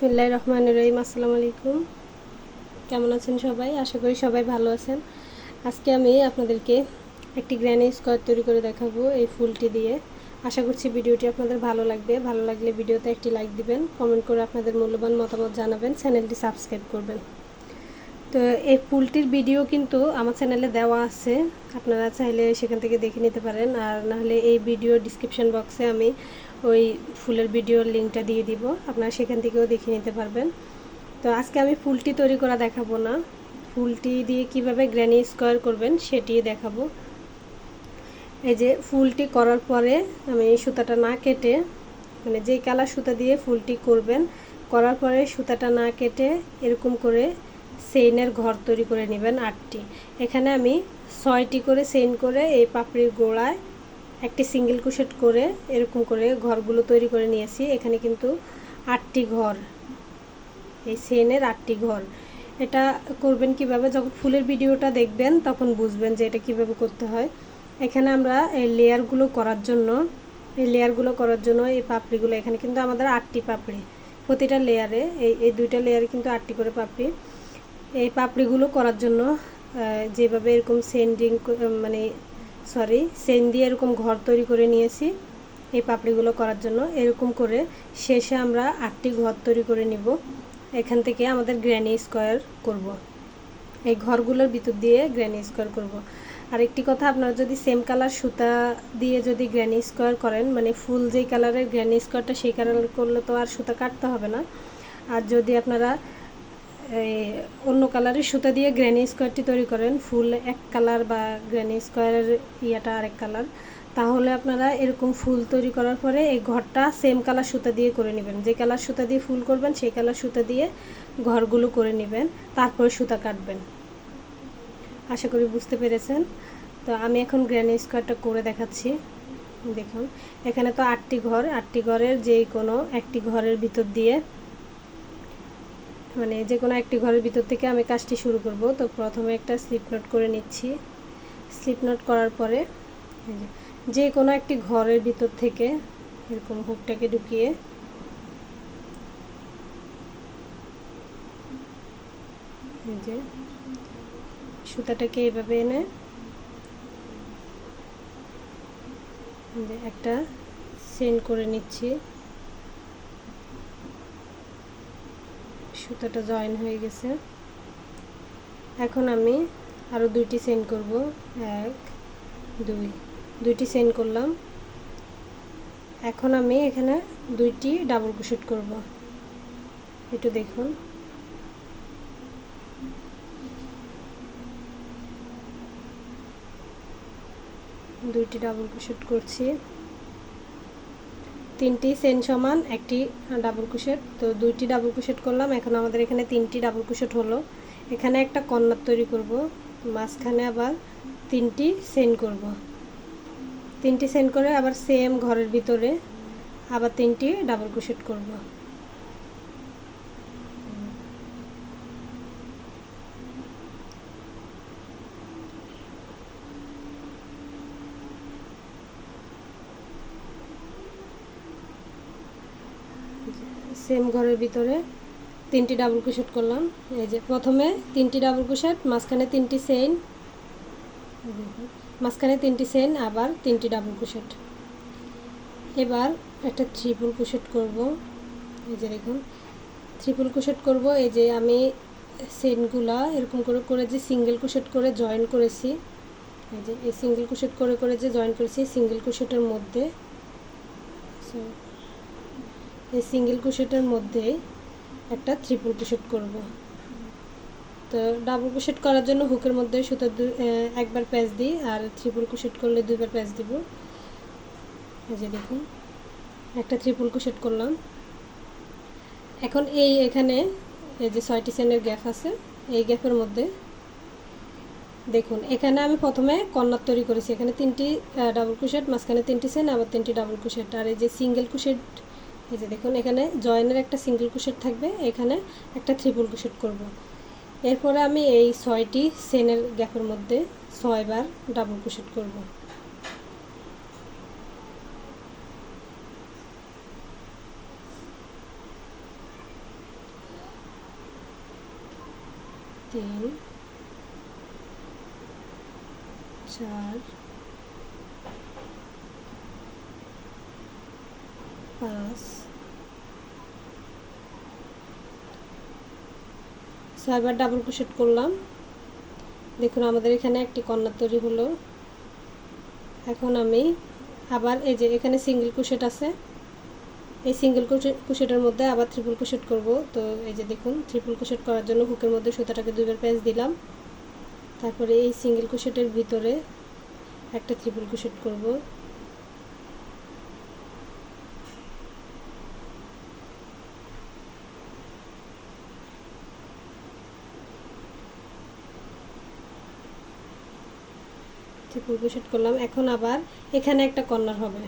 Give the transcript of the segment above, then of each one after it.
বিসমিল্লাহ রহমান রহিম, আসসালামু আলাইকুম। কেমন আছেন সবাই? আশা করি সবাই ভালো আছেন। আজকে আমি আপনাদেরকে একটি গ্র্যানি স্কোয়ার তৈরি করে দেখাবো এই ফুলটি দিয়ে। আশা করছি ভিডিওটি আপনাদের ভালো লাগবে। ভালো লাগলে ভিডিওতে একটি লাইক দিবেন, কমেন্ট করে আপনাদের মূল্যবান মতামত জানাবেন, চ্যানেলটি সাবস্ক্রাইব করবেন। তো এই ফুলটির ভিডিও কিন্তু আমার চ্যানেলে দেওয়া আছে। আপনারা চাইলে সেখান থেকে দেখে নিতে পারেন। আর নাহলে এই ভিডিও ডিসক্রিপশন বক্সে আমি ওই ফুলের ভিডিওর লিঙ্কটা দিয়ে দিব। আপনারা সেখান থেকেও দেখে নিতে পারবেন। তো আজকে আমি ফুলটি তৈরি করা দেখাবো না। ফুলটি দিয়ে কীভাবে গ্র্যানি স্কোয়ার করবেন সেটি দেখাবো। এই যে ফুলটি করার পরে আমি সুতাটা না কেটে মানে যেই কালার সুতা দিয়ে ফুলটি করবেন, করার পরে সুতাটা না কেটে এরকম করে সেইনের ঘর তৈরি করে নেবেন আটটি। এখানে আমি ছয়টি করে সেইন করে এই পাপড়ির গোড়ায় একটি সিঙ্গেল কুশেট করে এরকম করে ঘরগুলো তৈরি করে নিয়েছি এখানে কিন্তু আটটি ঘর, এই সেনের আটটি ঘর। এটা করবেন কীভাবে? যখন ফুলের ভিডিওটা দেখবেন, তখন বুঝবেন যে এটা কীভাবে করতে হয়। এখানে আমরা এই লেয়ারগুলো করার জন্য, এই লেয়ারগুলো করার জন্য এই পাপড়িগুলো, এখানে কিন্তু আমাদের আটটি পাপড়ি। প্রতিটা লেয়ারে, এই এই দুইটা লেয়ারে কিন্তু আটটি করে পাপড়ি। এই পাপড়িগুলো করার জন্য যেভাবে এরকম সেন্ডিং মানে সরি সেন দিয়ে এরকম ঘর তৈরি করে নিয়েছি এই পাপড়িগুলো করার জন্য এরকম করে শেষে আমরা আটটি ঘর তৈরি করে নিব এখান থেকে আমাদের গ্র্যানি স্কোয়ার করব। এই ঘরগুলোর ভিতর দিয়ে গ্র্যানি স্কোয়ার করব। আর একটি কথা, আপনারা যদি সেম কালার সুতা দিয়ে যদি গ্র্যানি স্কোয়ার করেন মানে ফুল যেই কালারের গ্র্যানি স্কোয়ারটা সেই কালার করলে তো আর সুতা কাটতে হবে না আর যদি আপনারা অন্য কালারের সুতা দিয়ে গ্র্যানি স্কোয়ারটি তৈরি করেন। ফুল এক কালার বা গ্র্যানি স্কোয়ারের ইয়াটা আরেক কালার। তাহলে আপনারা এরকম ফুল তৈরি করার পরে এই ঘরটা সেম কালার সুতা দিয়ে করে নেবেন। যে কালার সুতা দিয়ে ফুল করবেন, সেই কালার সুতা দিয়ে ঘরগুলো করে নেবেন। তারপরে সুতা কাটবেন। আশা করি বুঝতে পেরেছেন। তো আমি এখন গ্র্যানি স্কোয়ারটা করে দেখাচ্ছি। দেখুন, এখানে তো আটটি ঘর। আটটি ঘরের যেই কোনো একটি ঘরের ভিতর দিয়ে মানে যে কোনো একটি ঘরের ভিতর থেকে আমি কাজটি শুরু করব। তো প্রথমে একটা স্লিপ নোট করে নিচ্ছি। স্লিপ নোট করার পরে যে কোনো একটি ঘরের ভিতর থেকে এরকম হুকটাকে ঢুকিয়ে যে সুতাটাকে এভাবে এনে একটা সেন্ড করে নিচ্ছি। সুতাটা জয়েন হয়ে গেছে। এখন আমি আরও দুইটি সেন্ড করব। এক, দুই, দুইটি সেন্ড করলাম। এখন আমি এখানে দুইটি ডাবল ক্রোশেট করব। একটু দেখুন। দুইটি ডাবল ক্রোশেট করছি। তিনটি সেন সমান, একটি ডাবল কুশেট তো দুইটি ডাবল কুশেট করলাম, এখন আমাদের এখানে তিনটি ডাবল কুশেট হলো। এখানে একটা কর্নার তৈরি করব, মাঝখানে আবার তিনটি সেন করব। তিনটি সেন করে আবার সেম ঘরের ভিতরে আবার তিনটি ডাবল কুশেট করব। সেম ঘরের ভিতরে তিনটি ডাবল কুশেট করলাম। এই যে প্রথমে তিনটি ডাবল কুশেট মাঝখানে তিনটি সেন মাঝখানে তিনটি সেন আবার তিনটি ডাবল কুশেট এবার একটা ট্রিপল কুশেট করব। এই যে দেখুন ট্রিপল কুশেট করব। এই যে আমি সেনগুলা এরকম করে করে যে সিঙ্গেল কুশেট করে জয়েন করেছি, এই যে এই সিঙ্গেল কুশেট করে করে যে জয়েন করেছি সিঙ্গেল কুশেটের মধ্যে এই সিঙ্গেল কুশেটের মধ্যে একটা ট্রিপল কুশেট করব। তো ডাবল কুশেট করার জন্য হুকের মধ্যে সুতো একবার প্যাচ দিই আর ট্রিপল কুশেট করলে দুইবার প্যাচ দিব। এই যে দেখুন, একটা ট্রিপল কুশেট করলাম। এখন এই এখানে এই যে ছয়টি সেনের গ্যাপ আছে, এই গ্যাপের মধ্যে দেখুন, এখানে আমি প্রথমে কর্নার তৈরি করেছি। এখানে তিনটি ডাবল কুশেট মাঝখানে তিনটি সেন, আবার তিনটি ডাবল কুশেট আর এই যে সিঙ্গেল কুশেট এই যে দেখুন, এখানে জয়েনের একটা সিঙ্গেল কুশেট থাকবে, এখানে একটা ত্রিপুল কুশেট করব। এরপরে আমি এই ছয়টি সেনের গ্যাপের মধ্যে ছয়বার ডাবল কুশেট করব। তিন, চার পাঁচ ছয়বার ডাবল ক্রোশেট করলাম। দেখুন, আমাদের এখানে একটি কর্নার তৈরি হলো। এখন আমি আবার এই যে এখানে সিঙ্গেল ক্রোশেট আছে। এই সিঙ্গেল কুশেটের মধ্যে আবার ট্রিপল কুশেট করব। তো এই যে দেখুন ট্রিপল কুশেট করার জন্য হুকের মধ্যে সুতাটাকে দুইবার প্যাঁচ দিলাম। তারপরে এই সিঙ্গেল কুশেটের ভিতরে একটা ট্রিপল কুশেট করব। ট্রিপল কুশেট করলাম। এখন আবার এখানে একটা কর্নার হবে।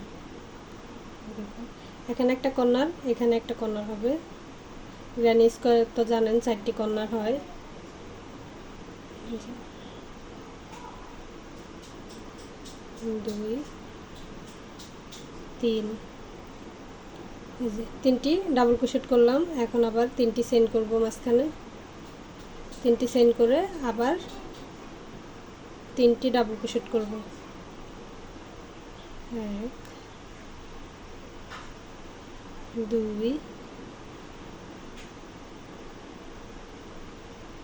এখানে একটা কর্নার, এখানে একটা কর্নার হবে। গ্র্যানি স্কোয়ার তো জানেন, চারটি কর্নার হয়। দুই, তিন। তিনটি ডাবল ক্রোশেট করলাম। এখন আবার তিনটি সেন্ড করব মাঝখানে। তিনটি সেন্ড করে আবার তিনটি ডাবল ক্রোশেট করব। এক দুই,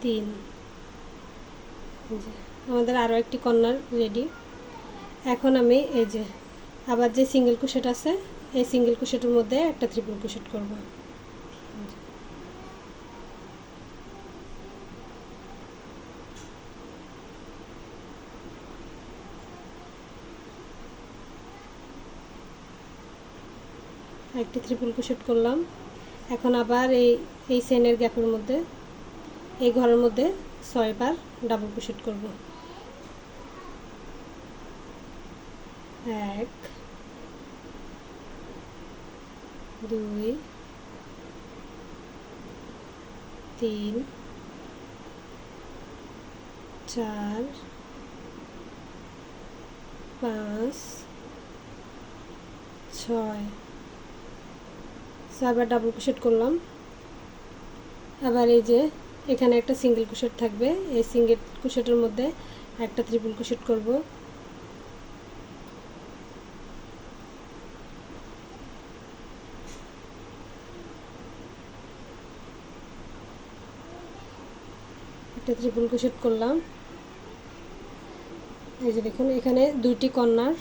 তিন। আমাদের আরও একটি কর্নার রেডি এখন আমি এই যে, আবার যে সিঙ্গেল কুশেট আছে, এই সিঙ্গেল কুশেটের মধ্যে একটা ত্রিপুল কুশেট করব। একটি ত্রিপুল কুশেট করলাম। এখন আবার এই এই সেনের গ্যাপের মধ্যে, এই ঘরের মধ্যে ছয়বার ডাবল কুশেট করব। এক, দুই, তিন, চার, পাঁচ, ছয় আবার ডাবল কুশেট করলাম। আবার এই যে, এখানে একটা সিঙ্গেল কুশেট থাকবে। এই সিঙ্গেল কুশেটের মধ্যে একটা ত্রিপুল কুশেট করব। একটা ত্রিপুল কুশেট করলাম। এই যে দেখুন, এখানে দুইটি কর্নার।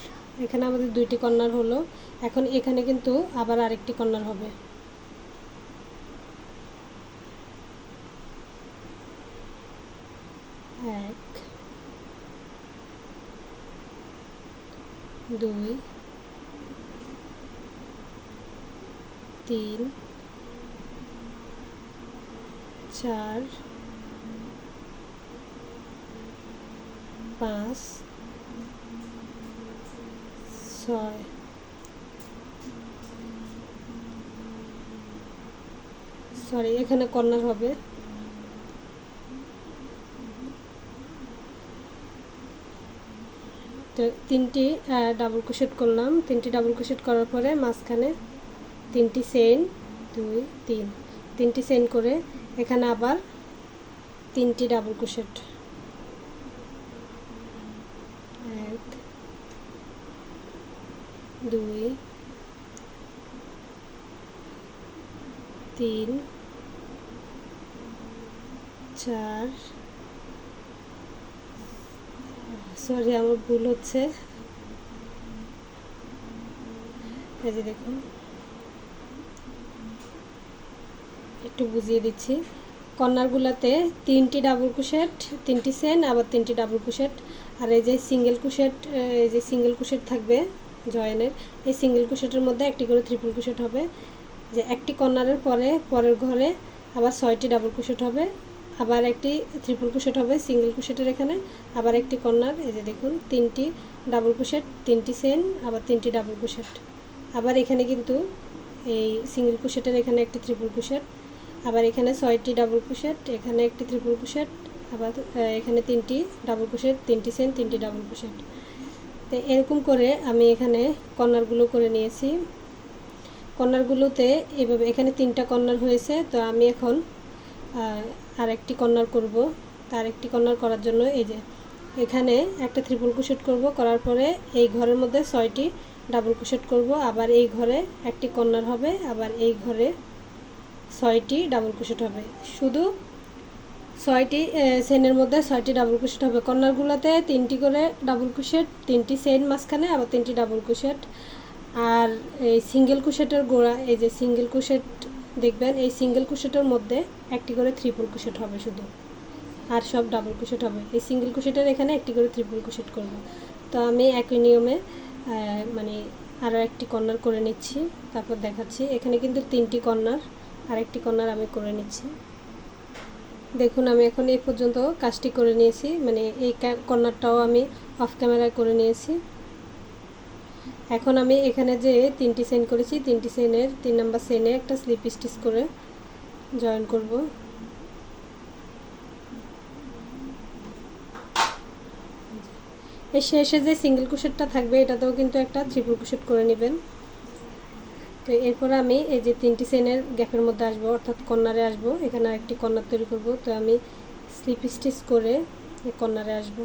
এখানে আমাদের দুইটি কর্নার হলো। এখন এখানে কিন্তু আবার আরেকটি কর্নার হবে এক দুই তিন চার পাঁচ ছয়। সরি এখানে কর্নার হবে তো তিনটি ডাবল ক্রোশেট করলাম। তিনটি ডাবল ক্রোশেট করার পরে মাঝখানে তিনটি চেইন দুই, তিন। তিনটি চেইন করে এখানে আবার তিনটি ডাবল ক্রোশেট এক, দুই, তিন, চার সরি আমার ভুল হচ্ছে। এই যে দেখুন। একটু বুঝিয়ে দিচ্ছি। কর্নারগুলোতে তিনটি ডাবল কুশেট তিনটি সেন আবার তিনটি ডাবল কুশেট আর এই যে সিঙ্গেল কুশেট এই যে সিঙ্গেল কুশেট থাকবে জয়েনের, এই সিঙ্গেল কুশেটের মধ্যে একটি করে ট্রিপল কুশেট হবে। যে একটি কর্নারের পরে, পরের ঘরে আবার ছয়টি ডাবল কুশেট হবে। আবার একটি ট্রিপল কুশেট হবে সিঙ্গেল কুশেটের এখানে। আবার একটি কর্নার এই যে দেখুন, তিনটি ডাবল কুশেট তিনটি সেন আবার তিনটি ডাবল কুশেট আবার এখানে কিন্তু এই সিঙ্গেল কুশেটের এখানে একটি ট্রিপল কুশেট আবার এখানে ছয়টি ডাবল কুশেট এখানে একটি ট্রিপল কুশেট আবার এখানে তিনটি ডাবল কুশেট তিনটি সেন তিনটি ডাবল কুশেট তো এরকম করে আমি এখানে কর্নারগুলো করে নিয়েছি। কর্নারগুলোতে এভাবে, এখানে তিনটা কর্নার হয়েছে, তো আমি এখন আর একটি কর্নার করব। তার একটি কর্নার করার জন্য এই যে এখানে একটা ত্রিপল কুশেট করব। করার পরে এই ঘরের মধ্যে ছয়টি ডাবল কুশেট করব। আবার এই ঘরে একটি কর্নার হবে। আবার এই ঘরে ছয়টি ডাবল কুশেট হবে। শুধু ছয়টি সেনের মধ্যে ছয়টি ডাবল কুশেট হবে। কর্নারগুলোতে তিনটি করে ডাবল কুশেট, তিনটি সেন মাঝখানে আবার তিনটি ডাবল কুশেট। আর এই সিঙ্গেল কুশেটের গোড়া, এই যে সিঙ্গেল কুশেট দেখবেন এই সিঙ্গেল কুশেটের মধ্যে একটি করে ত্রিপল কুশেট হবে শুধু। আর সব ডাবল কুশেট হবে। এই সিঙ্গেল কুশেটের এখানে একটি করে ত্রিপল কুশেট করব। তো আমি একই নিয়মে মানে আরও একটি কর্নার করে নিচ্ছি। তারপর দেখাচ্ছি। এখানে কিন্তু তিনটি কর্নার আর একটি কর্নার আমি করে নিচ্ছি। দেখুন, আমি এখন এই পর্যন্ত কাজটি করে নিয়েছি। মানে এই কর্নারটাও আমি অফ ক্যামেরায় করে নিয়েছি। এখন আমি এখানে যে তিনটি সেন করেছি, তিনটি সেনের, তিন নাম্বার সেনে একটা স্লিপ স্টিচ করে জয়েন করব। এর শেষে যে সিঙ্গেল কুশেটটা থাকবে, এটাতেও কিন্তু একটা ত্রিপুল কুশেট করে নেবেন। তো এরপর আমি এই যে তিনটি সেনের গ্যাপের মধ্যে আসব, অর্থাৎ কর্নারে আসব। এখানে আরেকটি কর্নার তৈরি করব। তো আমি স্লিপ স্টিচ করে কর্নারে আসব।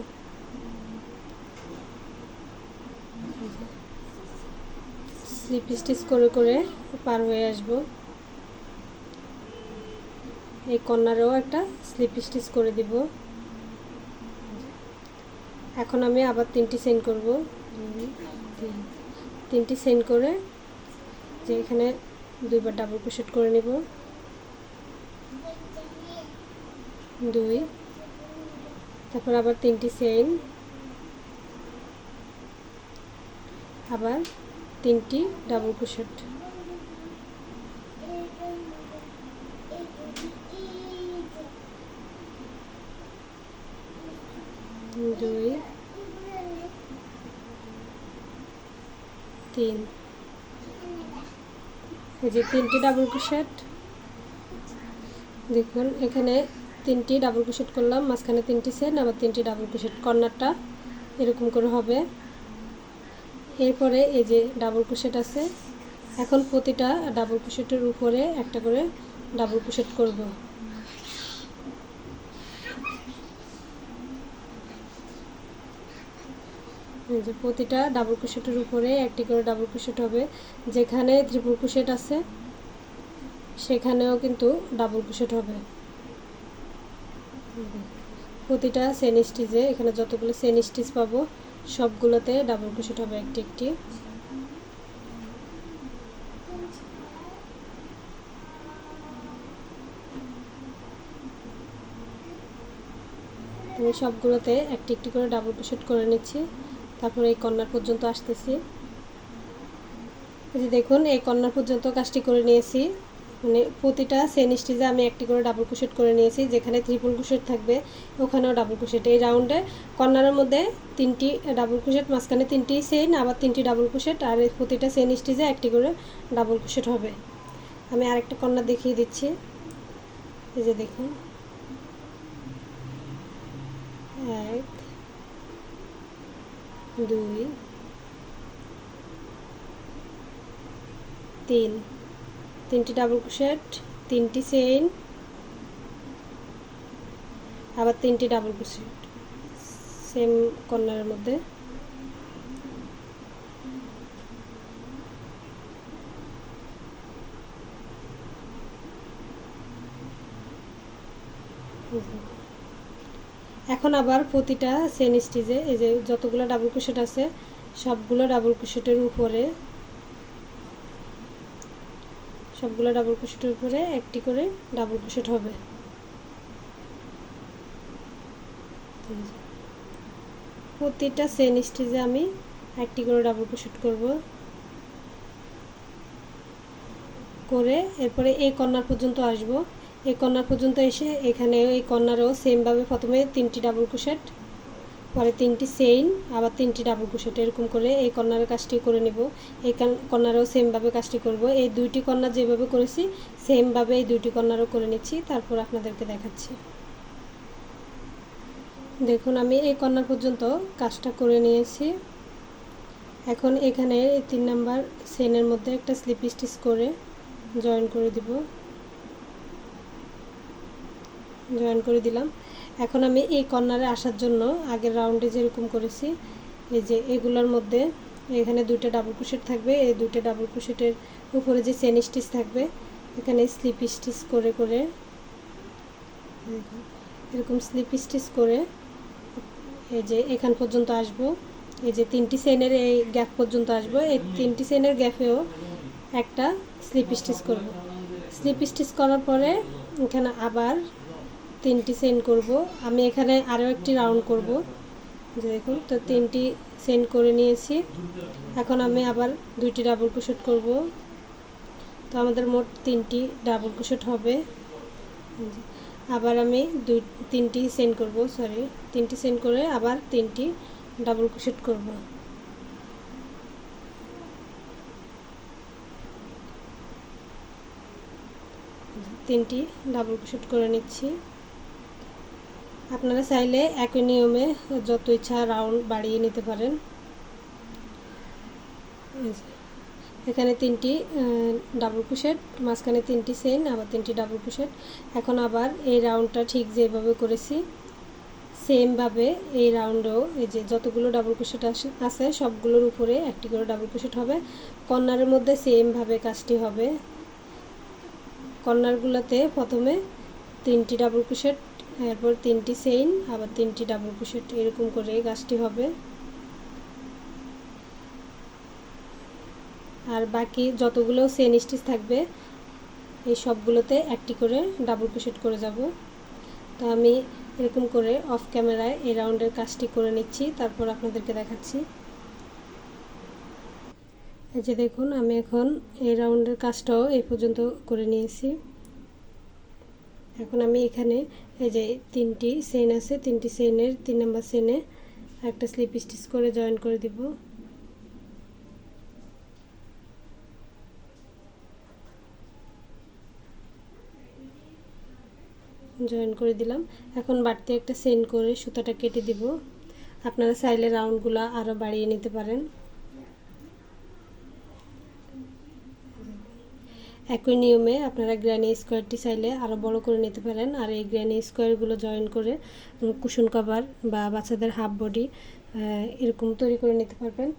স্লিপ স্টিচ করে করে পার হয়ে আসব। এই কর্নারেও একটা স্লিপ স্টিচ করে দিব। এখন আমি আবার তিনটি সেন্ড করব। তিনটি সেন্ড করে যে এখানে দুইবার ডাবল ক্রোশেট করে নেব। দুই। তারপর আবার তিনটি সেন আবার তিনটি ডাবল ক্রোশেট দুই, তিন। এই যে তিনটি ডাবল ক্রোশেট দেখুন, এখানে তিনটি ডাবল ক্রোশেট করলাম, মাঝখানে তিনটি সেন আবার তিনটি ডাবল ক্রোশেট কর্নারটা এরকম করে হবে। এরপরে এই যে ডাবল ক্রোশেট আছে, এখন প্রতিটা ডাবল ক্রোশেটের উপরে একটা করে ডাবল ক্রোশেট করব। যে প্রতিটা ডাবল ক্রোশেটের উপরে একটি করে ডাবল ক্রোশেট হবে। যেখানে ত্রিপুল ক্রোশেট আছে, সেখানেও কিন্তু ডাবল ক্রোশেট হবে। প্রতিটা সেন স্টিচে এখানে যতগুলো সেন স্টিচ পাবো সবগুলোতে ডাবল ক্রোশেট হবে একটি একটি। আমি সবগুলোতে একটি একটি করে ডাবল ক্রোশেট করে নিচ্ছি। তারপরে এই কর্নার পর্যন্ত আসতেছি। দেখুন, এই কর্নার পর্যন্ত কাজটি করে নিয়েছি। মানে প্রতিটা সেন স্টিচে আমি একটি করে ডাবল ক্রোশেট করে নিয়েছি, যেখানে ত্রিপুল ক্রোশেট থাকবে, ওখানেও ডাবল ক্রোশেট এই রাউন্ডে কর্নারের মধ্যে তিনটি ডাবল ক্রোশেট মাঝখানে তিনটি সেন আবার তিনটি ডাবল ক্রোশেট আর প্রতিটা সেন স্টিচে একটি করে ডাবল ক্রোশেট হবে। আমি আরেকটা কর্নার দেখিয়ে দিচ্ছি। এই যে দেখুন। এক, দুই, তিন। তিনটি ডাবল ক্রোশেট তিনটি চেইন আবার তিনটি ডাবল ক্রোশেট সেম কর্নারের মধ্যে। এখন আবার প্রতিটা সেন স্টিচে এই যে যতগুলো ডাবল ক্রোশেট আছে, সবগুলো ডাবল ক্রোশেটের উপরে সবগুলো ডাবল ক্রোশেটের উপরে একটি করে ডাবল ক্রোশেট হবে। প্রতিটা সেন স্টেজে আমি একটি করে ডাবল ক্রোশেট করব। করে এরপরে এই কর্নার পর্যন্ত আসব। এই কর্নার পর্যন্ত এসে এখানে এই কর্নারেও সেমভাবে প্রথমে তিনটি ডাবল ক্রোশেট পরে তিনটি সেইন, আবার তিনটি ডাবল ক্রোশেট এরকম করে এই কর্নারের কাজটি করে নেব। এই কর্নারেও সেমভাবে কাজটি করব। এই দুইটি কর্নার যেভাবে করেছি সেমভাবে এই দুইটি কর্নারও করে নিচ্ছি। তারপর আপনাদেরকে দেখাচ্ছি। দেখুন, আমি এই কর্নার পর্যন্ত কাজটা করে নিয়েছি। এখন এখানে এই তিন নাম্বার সেনের মধ্যে একটা স্লিপ স্টিচ করে জয়েন করে দিব। জয়েন করে দিলাম। এখন আমি এই কর্নারে আসার জন্য আগের রাউন্ডে যেরকম করেছি, এই যে এগুলোর মধ্যে এখানে দুইটা ডাবল ক্রোশেট থাকবে, এই দুইটা ডাবল ক্রোশেটের উপরে যে চেন স্টিচ থাকবে, এখানে স্লিপ স্টিচ করে করে এরকম স্লিপ স্টিচ করে এই যে এখান পর্যন্ত আসব, এই যে তিনটি চেনের এই গ্যাপ পর্যন্ত আসব, এই তিনটি চেনের গ্যাপেও একটা স্লিপ স্টিচ করব। স্লিপ স্টিচ করার পরে এখানে আবার তিনটি চেন করব। আমি এখানে আরও একটি রাউন্ড করব। দেখুন, তো তিনটি চেন করে নিয়েছি। এখন আমি আবার দুইটি ডাবল ক্রোশেট করব। তো আমাদের মোট তিনটি ডাবল ক্রোশেট হবে। আবার আমি দুই, তিনটি সেন্ড করব সরি তিনটি সেন্ড করে আবার তিনটি ডাবল ক্রোশেট করব। তিনটি ডাবল ক্রোশেট করে নিচ্ছি। আপনারা চাইলে একই নিয়মে যত ইচ্ছা রাউন্ড বাড়িয়ে নিতে পারেন। এখানে তিনটি ডাবল ক্রোশেট মাঝখানে তিনটি চেইন আবার তিনটি ডাবল ক্রোশেট এখন আবার এই রাউন্ডটা ঠিক যেভাবে করেছি সেমভাবে এই রাউন্ডেও এই যে যতগুলো ডাবল ক্রোশেট আছে, সবগুলোর উপরে একটি করে ডাবল ক্রোশেট হবে। কর্নারের মধ্যে সেমভাবে কাজটি হবে। কর্নারগুলোতে প্রথমে তিনটি ডাবল ক্রোশেট এরপর তিনটি চেইন আবার তিনটি ডাবল ক্রোশেট এরকম করে গাছটি হবে। আর বাকি যতগুলো সেন স্টিচ থাকবে, এই সবগুলোতে একটি করে ডাবল ক্রোশেট করে যাব। তো আমি এরকম করে অফ ক্যামেরায় এই রাউন্ডের কাজটি করে নিচ্ছি, তারপর আপনাদেরকে দেখাচ্ছি। এই যে দেখুন, আমি এখন এই রাউন্ডের কাজটাও এই পর্যন্ত করে নিয়েছি। এখন আমি এখানে, এই যে তিনটি চেইন আছে, তিনটি সেনের তিন নাম্বার সেনে একটা স্লিপ স্টিচ করে জয়েন করে দিব। জয়েন করে দিলাম। এখন বাড়তি একটা সেন করে সুতাটা কেটে দিব। আপনারা চাইলে রাউন্ডগুলো আরও বাড়িয়ে নিতে পারেন। একই নিয়মে আপনারা গ্র্যানি স্কোয়ারটি চাইলে আরও বড় করে নিতে পারেন। আর এই গ্র্যানি স্কোয়ারগুলো জয়েন করে কুশন কভার বা বাচ্চাদের হাফ বডি এরকম তৈরি করে নিতে পারবেন।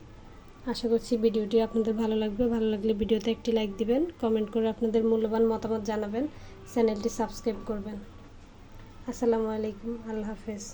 আশা করছি ভিডিওটি আপনাদের ভালো লাগবে। ভালো লাগলে ভিডিওতে একটি লাইক দিবেন, কমেন্ট করে আপনাদের মূল্যবান মতামত জানাবেন, চ্যানেলটি সাবস্ক্রাইব করবেন। আসসালামু আলাইকুম, আল্লাহ হাফেজ।